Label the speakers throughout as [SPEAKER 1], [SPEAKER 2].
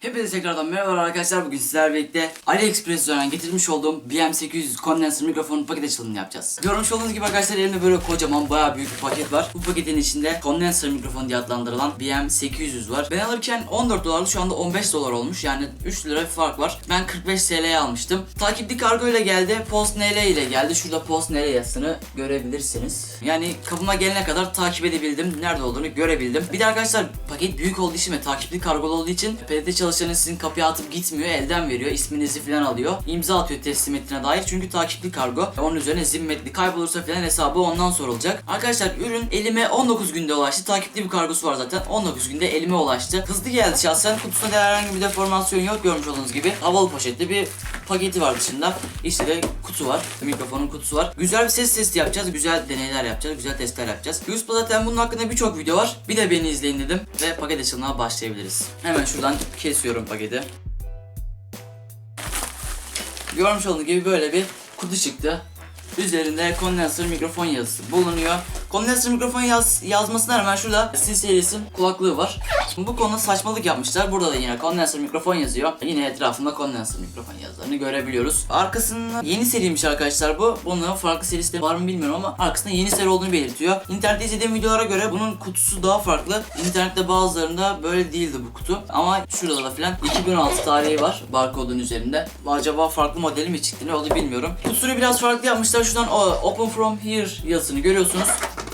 [SPEAKER 1] Hepinize tekrardan merhaba arkadaşlar. Bugün sizlerle birlikte AliExpress üzerinden getirmiş olduğum BM800 kondenser mikrofon paket açılımını yapacağız. Görmüş olduğunuz gibi arkadaşlar elimde böyle kocaman bayağı büyük bir paket var. Bu paketin içinde kondenser mikrofon diye adlandırılan BM800 var. Ben alırken 14 dolardı şu anda 15 dolar olmuş. Yani 3 lira bir fark var. Ben 45 TL'ye almıştım. Takipli kargo ile geldi. Post NL ile geldi. Şurada Post NL yazısını görebilirsiniz. Yani kapıma gelene kadar takip edebildim. Nerede olduğunu görebildim. Bir de arkadaşlar paket büyük olduğu için ve takipli kargolu olduğu için PDT çalışanı sizin kapıya atıp gitmiyor. Elden veriyor. isminizi falan alıyor. İmza atıyor teslim ettiğine dair. Çünkü takipli kargo. Onun üzerine zimmetli. Kaybolursa falan hesabı ondan sorulacak. Arkadaşlar ürün elime 19 günde ulaştı. Takipli bir kargosu var zaten. 19 günde elime ulaştı. Hızlı geldi şahsen. Kutusunda da herhangi bir deformasyon yok. Görmüş olduğunuz gibi. Havalı poşetli bir paketi var dışında. İşte de kutu var. Mikrofonun kutusu var. Güzel bir ses testi yapacağız. Güzel deneyler yapacağız. Güzel testler yapacağız. YouTube'da zaten bunun hakkında birçok video var. Bir de beni izleyin dedim. Ve paket açılımına başlayabiliriz. Hemen şuradan kesiyorum paketi. Görmüş olduğunuz gibi böyle bir kutu çıktı. Üzerinde kondenser mikrofon yazısı bulunuyor. Kondenser mikrofon yaz, yazmasına rağmen şurada Sil serisi kulaklığı var. Bu konuda saçmalık yapmışlar. Burada da yine kondenser mikrofon yazıyor. Yine etrafında kondenser mikrofon yazılarını görebiliyoruz. Arkasında yeni seriymiş arkadaşlar bu. Bunun farklı serisi de var mı bilmiyorum ama arkasında yeni seri olduğunu belirtiyor. İnternette izlediğim videolara göre bunun kutusu daha farklı. İnternette bazılarında böyle değildi bu kutu. Ama şurada da filan 2016 tarihi var barkodun üzerinde. Acaba farklı modeli mi çıktı ne oldu bilmiyorum. Kutusunu biraz farklı yapmışlar. Şuradan Open From Here yazısını görüyorsunuz.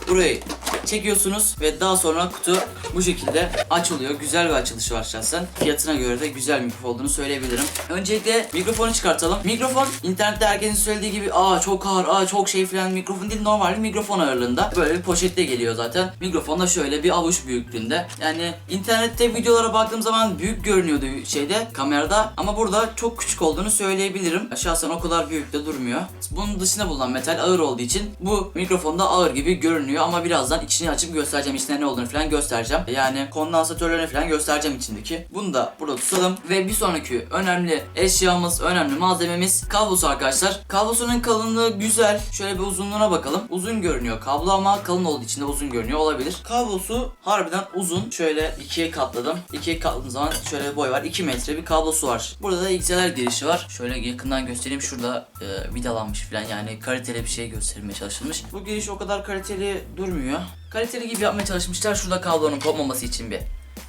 [SPEAKER 1] Burayı çekiyorsunuz ve daha sonra kutu bu şekilde açılıyor. Güzel bir açılışı var şahsen. Fiyatına göre de güzel mikrofon olduğunu söyleyebilirim. Öncelikle mikrofonu çıkartalım. Mikrofon internette herkesin söylediği gibi aa çok ağır, aa çok şey falan mikrofon değil normal bir mikrofon ağırlığında. Böyle bir poşette geliyor zaten. Mikrofon da şöyle bir avuç büyüklüğünde. Yani internette videolara baktığım zaman büyük görünüyordu şeyde kamerada ama burada çok küçük olduğunu söyleyebilirim. Şahsen o kadar büyük de durmuyor. Bunun dışında bulunan metal ağır olduğu için bu mikrofonda ağır gibi görünüyor ama birazdan içini açıp göstereceğim içinde ne olduğunu falan göstereceğim. Yani kondansatörlerini falan göstereceğim içindeki. Bunu da burada tutalım ve bir sonraki önemli eşyamız, önemli malzememiz kablosu arkadaşlar. Kablosunun kalınlığı güzel. Şöyle bir uzunluğuna bakalım. Uzun görünüyor kablo ama kalın olduğu için de uzun görünüyor olabilir. Kablosu harbiden uzun. Şöyle ikiye katladım. İkiye katladığım zaman şöyle bir boy var. 2 metre bir kablosu var. Burada da XLR girişi var. Şöyle yakından göstereyim. Şurada e, vidalanmış falan yani kaliteli bir şey gösterilmeye çalışılmış. Bu giriş o kadar kaliteli durmuyor. Kaliteli gibi yapmaya çalışmışlar. Şurada kablonun kopmaması için bir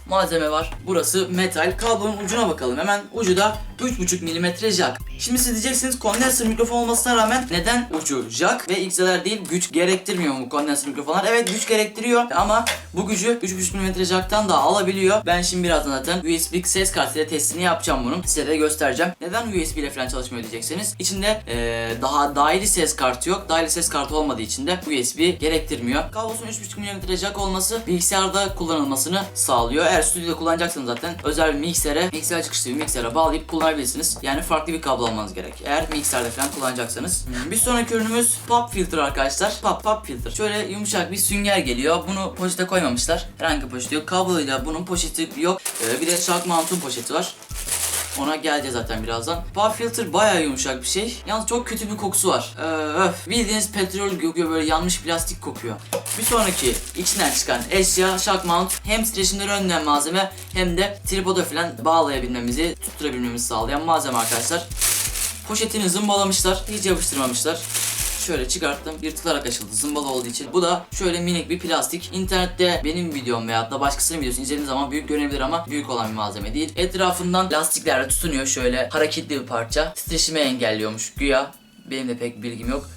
[SPEAKER 1] malzeme var. Burası metal. Kablonun ucuna bakalım. Hemen ucu da 3.5 mm jack. Şimdi siz diyeceksiniz kondenser mikrofon olmasına rağmen neden ucu jack ve XLR değil güç gerektirmiyor mu kondenser mikrofonlar? Evet güç gerektiriyor ama bu gücü 3.5 mm jack'tan da alabiliyor. Ben şimdi birazdan zaten USB ses kartıyla testini yapacağım bunun. Size de göstereceğim. Neden USB ile falan çalışmıyor diyeceksiniz. İçinde eee, daha dahili ses kartı yok. Dahili ses kartı olmadığı için de USB gerektirmiyor. Kablosunun 3.5 mm jack olması bilgisayarda kullanılmasını sağlıyor. Eğer stüdyoda kullanacaksanız zaten özel bir miksere, mikser çıkışlı bir miksere bağlayıp kullanabilirsiniz. Yani farklı bir kablo almanız gerek. Eğer mikserde falan kullanacaksanız. Bir sonraki ürünümüz pop filter arkadaşlar. Pop pop filter. Şöyle yumuşak bir sünger geliyor. Bunu poşete koymamışlar. Herhangi bir poşeti yok. Kabloyla bunun poşeti yok. Ee, bir de shark mount'un poşeti var. Ona geleceğiz zaten birazdan. Pop filter bayağı yumuşak bir şey. Yalnız çok kötü bir kokusu var. Ee, öf. Bildiğiniz petrol kokuyor böyle yanmış plastik kokuyor. Bir sonraki içinden çıkan eşya shock mount hem titreşimleri önleyen malzeme hem de tripoda falan bağlayabilmemizi, tutturabilmemizi sağlayan malzeme arkadaşlar. Poşetini zımbalamışlar, hiç yapıştırmamışlar. Şöyle çıkarttım, yırtılarak açıldı zımbalı olduğu için. Bu da şöyle minik bir plastik. İnternette benim videom veyahut da başkasının videosunu izlediğiniz zaman büyük görünebilir ama büyük olan bir malzeme değil. Etrafından lastiklerle tutunuyor şöyle hareketli bir parça. Titreşimi engelliyormuş güya. Benim de pek bilgim yok.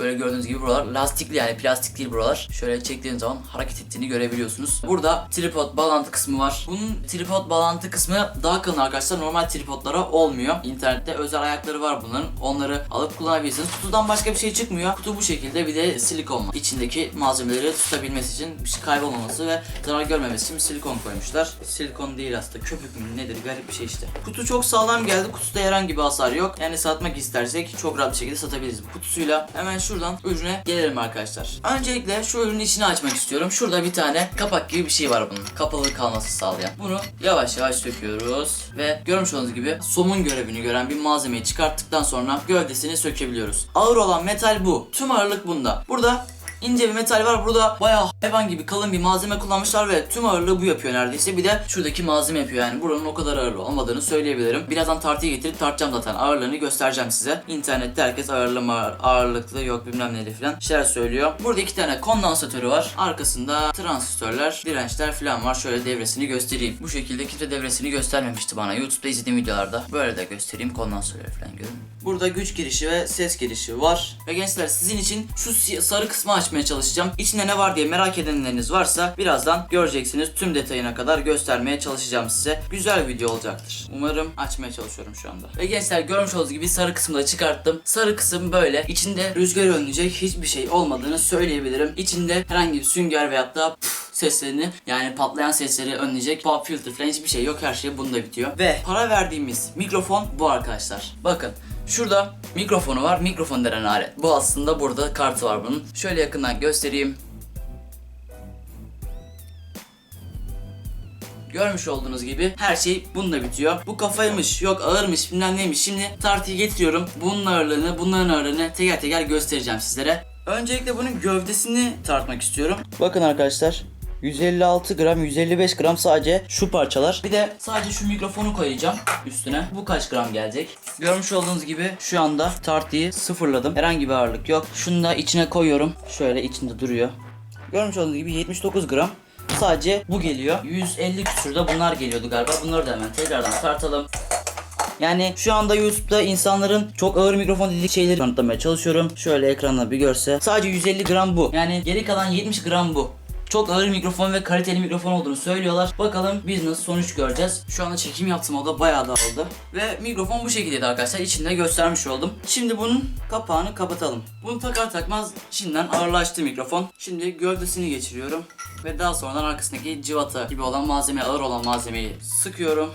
[SPEAKER 1] Böyle gördüğünüz gibi buralar lastikli yani plastik değil buralar. Şöyle çektiğiniz zaman hareket ettiğini görebiliyorsunuz. Burada tripod bağlantı kısmı var. Bunun tripod bağlantı kısmı daha kalın arkadaşlar. Normal tripodlara olmuyor. İnternette özel ayakları var bunların. Onları alıp kullanabilirsiniz. Kutudan başka bir şey çıkmıyor. Kutu bu şekilde bir de silikon var. İçindeki malzemeleri tutabilmesi için bir şey kaybolmaması ve zarar görmemesi için silikon koymuşlar. Silikon değil aslında. Köpük mü nedir garip bir şey işte. Kutu çok sağlam geldi. Kutuda herhangi bir hasar yok. Yani satmak istersek çok rahat bir şekilde satabiliriz kutusuyla. Hemen şuradan ürüne gelelim arkadaşlar. Öncelikle şu ürünün içini açmak istiyorum. Şurada bir tane kapak gibi bir şey var bunun. Kapalı kalması sağlayan. Bunu yavaş yavaş söküyoruz ve görmüş olduğunuz gibi somun görevini gören bir malzemeyi çıkarttıktan sonra gövdesini sökebiliyoruz. Ağır olan metal bu. Tüm ağırlık bunda. Burada ince bir metal var. Burada bayağı hayvan gibi kalın bir malzeme kullanmışlar ve tüm ağırlığı bu yapıyor neredeyse. Bir de şuradaki malzeme yapıyor yani. Buranın o kadar ağır olmadığını söyleyebilirim. Birazdan tartıyı getirip tartacağım zaten. Ağırlığını göstereceğim size. İnternette herkes ağırlığım ağır, ağırlıklı yok bilmem neydi falan şeyler söylüyor. Burada iki tane kondansatörü var. Arkasında transistörler, dirençler falan var. Şöyle devresini göstereyim. Bu şekilde kimse devresini göstermemişti bana. YouTube'da izlediğim videolarda. Böyle de göstereyim kondansatörleri falan görün. Burada güç girişi ve ses girişi var. Ve gençler sizin için şu sarı kısmı açmaya çalışacağım. İçinde ne var diye merak edenleriniz varsa birazdan göreceksiniz. Tüm detayına kadar göstermeye çalışacağım size. Güzel bir video olacaktır. Umarım açmaya çalışıyorum şu anda. Ve gençler görmüş olduğunuz gibi sarı kısmı da çıkarttım. Sarı kısım böyle. İçinde rüzgar önleyecek hiçbir şey olmadığını söyleyebilirim. İçinde herhangi bir sünger veyahut da seslerini yani patlayan sesleri önleyecek pop filter falan hiçbir şey yok. Her şey bunda bitiyor. Ve para verdiğimiz mikrofon bu arkadaşlar. Bakın Şurada mikrofonu var. Mikrofon denen alet. Bu aslında burada kartı var bunun. Şöyle yakından göstereyim. Görmüş olduğunuz gibi her şey bununla bitiyor. Bu kafaymış, yok ağırmış, bilmem neymiş. Şimdi tartıyı getiriyorum. Bunun ağırlığını, bunların ağırlığını teker teker göstereceğim sizlere. Öncelikle bunun gövdesini tartmak istiyorum. Bakın arkadaşlar. 156 gram, 155 gram sadece şu parçalar. Bir de sadece şu mikrofonu koyacağım üstüne. Bu kaç gram gelecek? Görmüş olduğunuz gibi şu anda tartıyı sıfırladım. Herhangi bir ağırlık yok. Şunu da içine koyuyorum. Şöyle içinde duruyor. Görmüş olduğunuz gibi 79 gram. Sadece bu geliyor. 150 küsürde bunlar geliyordu galiba. Bunları da hemen tekrardan tartalım. Yani şu anda YouTube'da insanların çok ağır mikrofon dedik şeyleri kanıtlamaya çalışıyorum. Şöyle ekranda bir görse. Sadece 150 gram bu. Yani geri kalan 70 gram bu. Çok ağır mikrofon ve kaliteli mikrofon olduğunu söylüyorlar. Bakalım biz nasıl sonuç göreceğiz. Şu anda çekim yaptım o da bayağı dağıldı. Ve mikrofon bu şekildeydi arkadaşlar. İçinde göstermiş oldum. Şimdi bunun kapağını kapatalım. Bunu takar takmaz şimdiden ağırlaştı mikrofon. Şimdi gövdesini geçiriyorum. Ve daha sonradan arkasındaki civata gibi olan malzeme, ağır olan malzemeyi sıkıyorum.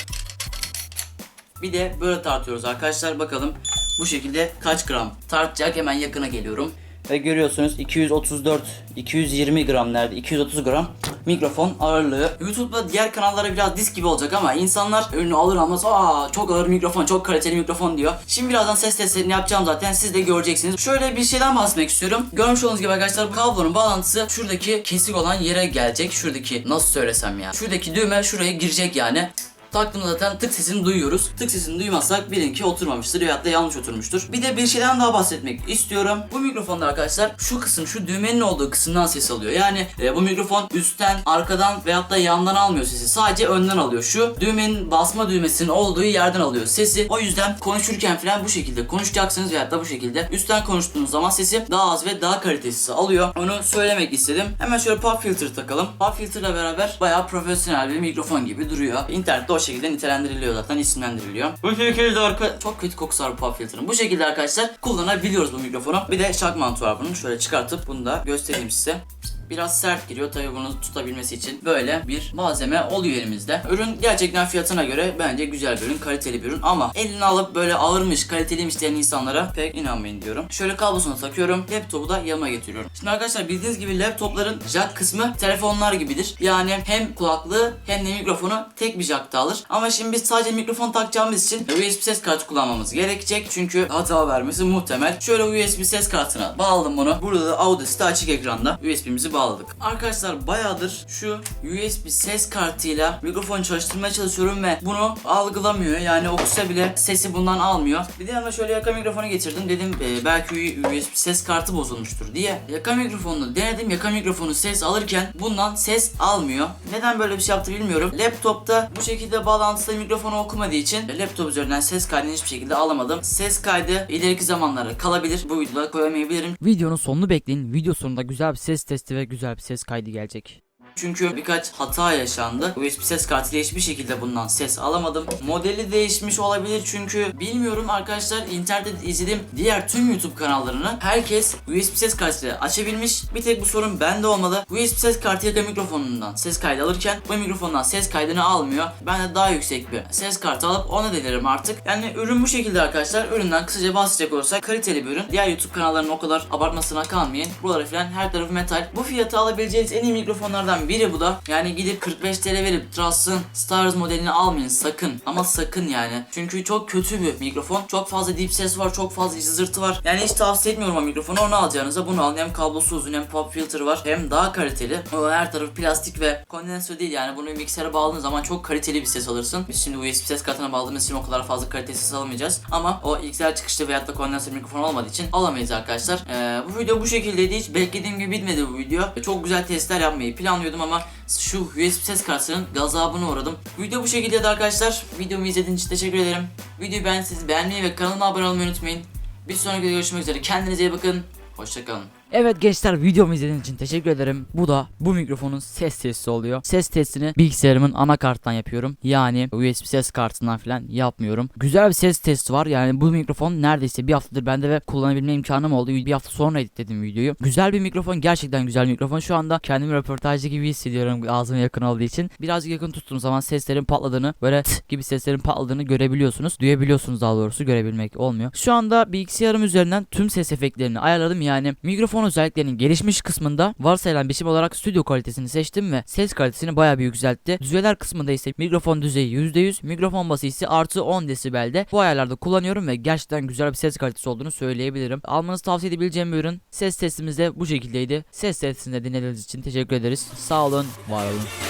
[SPEAKER 1] Bir de böyle tartıyoruz arkadaşlar. Bakalım bu şekilde kaç gram tartacak. Hemen yakına geliyorum. Ve görüyorsunuz 234, 220 gram nerede? 230 gram mikrofon ağırlığı. YouTube'da diğer kanallara biraz disk gibi olacak ama insanlar ürünü alır almaz aa çok ağır mikrofon, çok kaliteli mikrofon diyor. Şimdi birazdan ses testlerini yapacağım zaten siz de göreceksiniz. Şöyle bir şeyden bahsetmek istiyorum. Görmüş olduğunuz gibi arkadaşlar bu kablonun bağlantısı şuradaki kesik olan yere gelecek. Şuradaki nasıl söylesem ya. Şuradaki düğme şuraya girecek yani. Taktığımda zaten tık sesini duyuyoruz. Tık sesini duymazsak bilin ki oturmamıştır veyahut da yanlış oturmuştur. Bir de bir şeyden daha bahsetmek istiyorum. Bu mikrofonda arkadaşlar şu kısım şu düğmenin olduğu kısımdan ses alıyor. Yani e, bu mikrofon üstten, arkadan veyahut da yandan almıyor sesi. Sadece önden alıyor. Şu düğmenin basma düğmesinin olduğu yerden alıyor sesi. O yüzden konuşurken falan bu şekilde konuşacaksınız veyahut da bu şekilde üstten konuştuğunuz zaman sesi daha az ve daha kalitesiz alıyor. Onu söylemek istedim. Hemen şöyle pop filter takalım. Pop filterle beraber bayağı profesyonel bir mikrofon gibi duruyor. İnternette o şekilde nitelendiriliyor zaten isimlendiriliyor. Bu şekilde arka... Çok kötü kokusu var bu pop filter'ın. Bu şekilde arkadaşlar kullanabiliyoruz bu mikrofonu. Bir de şak mantu var bunun. Şöyle çıkartıp bunu da göstereyim size. Biraz sert giriyor tabii bunu tutabilmesi için böyle bir malzeme oluyor elimizde. Ürün gerçekten fiyatına göre bence güzel bir ürün, kaliteli bir ürün ama eline alıp böyle ağırmış, kaliteliymiş diyen insanlara pek inanmayın diyorum. Şöyle kablosunu takıyorum, laptopu da yanıma getiriyorum. Şimdi arkadaşlar bildiğiniz gibi laptopların jack kısmı telefonlar gibidir. Yani hem kulaklığı hem de mikrofonu tek bir jackta alır. Ama şimdi biz sadece mikrofon takacağımız için USB ses kartı kullanmamız gerekecek. Çünkü hata vermesi muhtemel. Şöyle USB ses kartına bağladım bunu. Burada da Audacity açık ekranda USB'mizi bağladık. Arkadaşlar bayağıdır şu USB ses kartıyla mikrofonu çalıştırmaya çalışıyorum ve bunu algılamıyor. Yani okusa bile sesi bundan almıyor. Bir de yanına şöyle yaka mikrofonu getirdim. Dedim e, belki USB ses kartı bozulmuştur diye. Yaka mikrofonunu denedim. Yaka mikrofonu ses alırken bundan ses almıyor. Neden böyle bir şey yaptı bilmiyorum. Laptopta bu şekilde bağlantılı mikrofonu okumadığı için laptop üzerinden ses kaydını hiçbir şekilde alamadım. Ses kaydı ileriki zamanlara kalabilir. Bu videoda koyamayabilirim.
[SPEAKER 2] Videonun sonunu bekleyin. Video sonunda güzel bir ses testi ve güzel bir ses kaydı gelecek.
[SPEAKER 1] Çünkü birkaç hata yaşandı. USB ses kartıyla hiçbir şekilde bundan ses alamadım. Modeli değişmiş olabilir çünkü bilmiyorum arkadaşlar internette izlediğim diğer tüm YouTube kanallarını herkes USB ses kartıyla açabilmiş. Bir tek bu sorun bende olmalı. USB ses kartı yaka mikrofonundan ses kaydı alırken bu mikrofondan ses kaydını almıyor. Ben de daha yüksek bir ses kartı alıp ona denerim artık. Yani ürün bu şekilde arkadaşlar. Üründen kısaca bahsedecek olursak kaliteli bir ürün. Diğer YouTube kanallarının o kadar abartmasına kalmayın. Buraları falan her tarafı metal. Bu fiyata alabileceğiniz en iyi mikrofonlardan biri bu da. Yani gidip 45 TL verip Trust'ın Stars modelini almayın sakın. Ama sakın yani. Çünkü çok kötü bir mikrofon. Çok fazla deep ses var, çok fazla zızırtı var. Yani hiç tavsiye etmiyorum o mikrofonu. Onu alacağınıza bunu alın. Hem kablosu uzun hem pop filter var. Hem daha kaliteli. Her tarafı plastik ve kondansör değil yani. Bunu bilgisayara bağladığın zaman çok kaliteli bir ses alırsın. Biz şimdi USB ses kartına bağladığımız için o kadar fazla kaliteli ses alamayacağız. Ama o XLR çıkışlı veyahut da kondansör mikrofon olmadığı için alamayız arkadaşlar. Ee, bu video bu şekildeydi. Hiç beklediğim gibi bitmedi bu video. Çok güzel testler yapmayı planlıyordum ama şu USB ses kartının gazabına uğradım. Video bu şekildeydi arkadaşlar. Videomu izlediğiniz için teşekkür ederim. Videoyu beğendiyseniz beğenmeyi ve kanalıma abone olmayı unutmayın. Bir sonraki videoda görüşmek üzere. Kendinize iyi bakın. Hoşçakalın.
[SPEAKER 2] Evet gençler videomu izlediğiniz için teşekkür ederim. Bu da bu mikrofonun ses testi oluyor. Ses testini bilgisayarımın anakarttan yapıyorum. Yani USB ses kartından falan yapmıyorum. Güzel bir ses testi var. Yani bu mikrofon neredeyse bir haftadır bende ve kullanabilme imkanım oldu. Bir hafta sonra editledim videoyu. Güzel bir mikrofon. Gerçekten güzel bir mikrofon. Şu anda kendimi röportajcı gibi hissediyorum ağzıma yakın olduğu için. Biraz yakın tuttuğum zaman seslerin patladığını böyle gibi seslerin patladığını görebiliyorsunuz. Duyabiliyorsunuz daha doğrusu görebilmek olmuyor. Şu anda bilgisayarım üzerinden tüm ses efektlerini ayarladım. Yani mikrofon özelliklerinin gelişmiş kısmında varsayılan biçim olarak stüdyo kalitesini seçtim ve ses kalitesini bayağı bir yükseltti. Düzeyler kısmında ise mikrofon düzeyi %100, mikrofon bası ise artı 10 desibelde. Bu ayarlarda kullanıyorum ve gerçekten güzel bir ses kalitesi olduğunu söyleyebilirim. Almanızı tavsiye edebileceğim bir ürün. Ses testimiz de bu şekildeydi. Ses testinde dinlediğiniz için teşekkür ederiz. Sağ olun, var olun.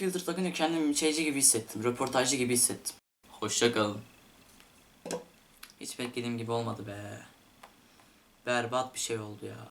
[SPEAKER 1] Filter takınca kendimi şeyci gibi hissettim. Röportajcı gibi hissettim. Hoşçakalın. Hiç beklediğim gibi olmadı be. Berbat bir şey oldu ya.